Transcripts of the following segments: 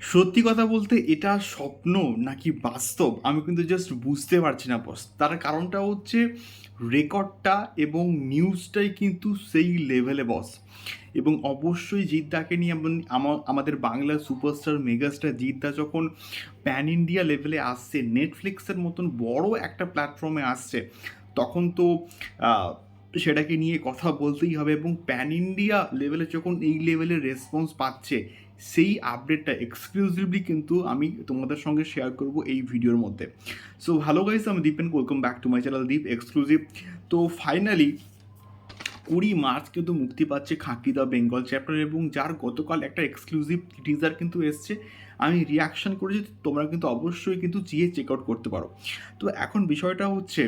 সত্যি কথা বলতে এটা স্বপ্ন নাকি বাস্তব? আমি কিন্তু জাস্ট বুঝতে পারছি না বস তার কারণটা হচ্ছে রেকর্ডটা এবং নিউজটাই কিন্তু সেই লেভেলে বস এবং অবশ্যই জিদ্দাকে নিয়ে আমাদের বাংলা সুপারস্টার মেগাস্টার জিদ্দা যখন প্যান ইন্ডিয়া লেভেলে আসছে নেটফ্লিক্সের মতন বড় একটা প্ল্যাটফর্মে আসছে, তখন তো সেটাকে নিয়ে কথা বলতেই হবে এবং প্যান ইন্ডিয়া লেভেলে যখন এই লেভেলের রেসপন্স পাচ্ছে সেই আপডেটটা এক্সক্লুসিভলি কিন্তু আমি তোমাদের সঙ্গে শেয়ার করব এই ভিডিওর মধ্যে। সো ভালো গাইস আমি Dipen welcome back to my channel Deep exclusive তো ফাইনালি কুড়ি মার্চ কিন্তু মুক্তি পাচ্ছে খাকি দ্য বেঙ্গল চ্যাপ্টার এবং যার গতকাল একটা এক্সক্লুসিভ টিজার কিন্তু এসছে। আমি রিয়াকশন করেছি, তোমরা কিন্তু অবশ্যই কিন্তু গিয়ে চেক আউট করতে পারো। তো এখন বিষয়টা হচ্ছে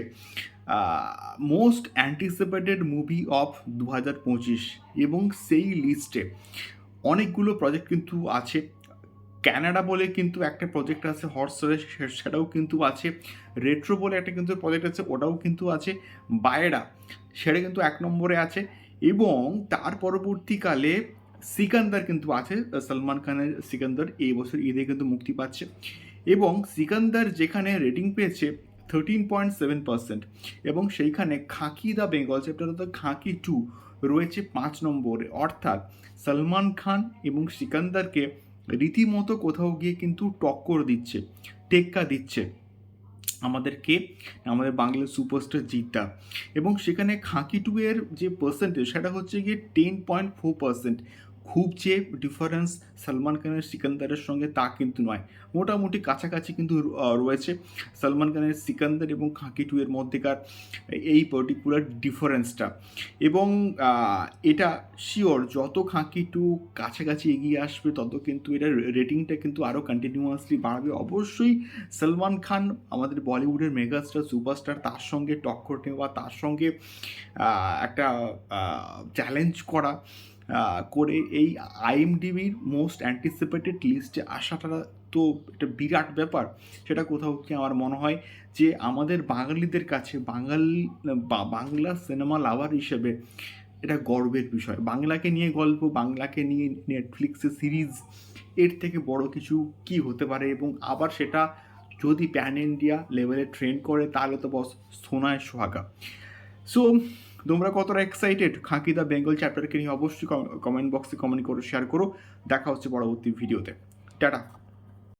মোস্ট অ্যান্টিসিপেটেড মুভি অফ দু হাজার পঁচিশ এবং সেই লিস্টে অনেকগুলো প্রজেক্ট কিন্তু আছে। ক্যানাডা বলে কিন্তু একটা প্রজেক্ট আছে হর্স রেস সেটাও কিন্তু আছে। রেট্রো বলে একটা কিন্তু প্রজেক্ট আছে, ওটাও কিন্তু আছে। বায়রা সেটা কিন্তু এক নম্বরে আছে। এবং তার পরবর্তীকালে সিকান্দার কিন্তু আছে, সলমান খানের সিকান্দার। এই বছর ঈদে কিন্তু মুক্তি পাচ্ছে। এবং সিকান্দার যেখানে রেটিং পেয়েছে থার্টিন পয়েন্ট সেভেন পার্সেন্ট এবং সেইখানে খাঁকি দ্য বেঙ্গল চ্যাপ্টার অর্থাৎ খাঁকি টু রয়েছে পাঁচ নম্বরে। অর্থাৎ সলমান খান এবং সিকান্দারকে রীতিমতো কোথাও গিয়ে কিন্তু টক্কর দিচ্ছে, টেক্কা দিচ্ছে আমাদেরকে, আমাদের বাংলার সুপারস্টার জিতা এবং সেখানে খাঁকি টু এর যে পার্সেন্টেজ সেটা হচ্ছে গিয়ে টেন পয়েন্ট ফোর পার্সেন্ট খুব যে ডিফারেন্স সলমান খানের সিকান্দারের সঙ্গে তা কিন্তু নয়। মোটামুটি কাছাকাছি কিন্তু রয়েছে। সলমান খানের সিকান্দার এবং খাঁকি টু এর মধ্যেকার এই পার্টিকুলার ডিফারেন্সটা এবং এটা শিওর যত খাঁকি টু কাছাকাছি এগিয়ে আসবে, তত কিন্তু এটার রেটিংটা কিন্তু আরও কন্টিনিউয়াসলি বাড়বে। অবশ্যই সলমান খান আমাদের বলিউডের মেগাস্টার সুপারস্টার তার সঙ্গে টক্কর নেওয়া, তার সঙ্গে একটা চ্যালেঞ্জ করা করে এই আইএমডিবির মোস্ট অ্যান্টিসিপেটেড লিস্টে আসাটা তো একটা বিরাট ব্যাপার। সেটা কোথাও কি আমার মনে হয় যে আমাদের বাঙালিদের কাছে, বাঙালি বাংলা সিনেমা লাভার হিসেবে এটা গর্বের বিষয়। বাংলাকে নিয়ে গল্প, বাংলাকে নিয়ে নেটফ্লিক্সে সিরিজ এর থেকে বড় কিছু কি হতে পারে? এবং আবার সেটা যদি প্যান ইন্ডিয়া লেভেলে ট্রেন্ড করে, তাহলে তো বস সোনায় সোহাগা। সো তোমরা কতটা এক্সাইটেড খাঁকি দ্য বেঙ্গল চ্যাপ্টারকে নিয়ে অবশ্যই কমেন্ট বক্সে কমেন্ট করো শেয়ার করো। দেখা হচ্ছে পরবর্তী ভিডিওতে টাটা।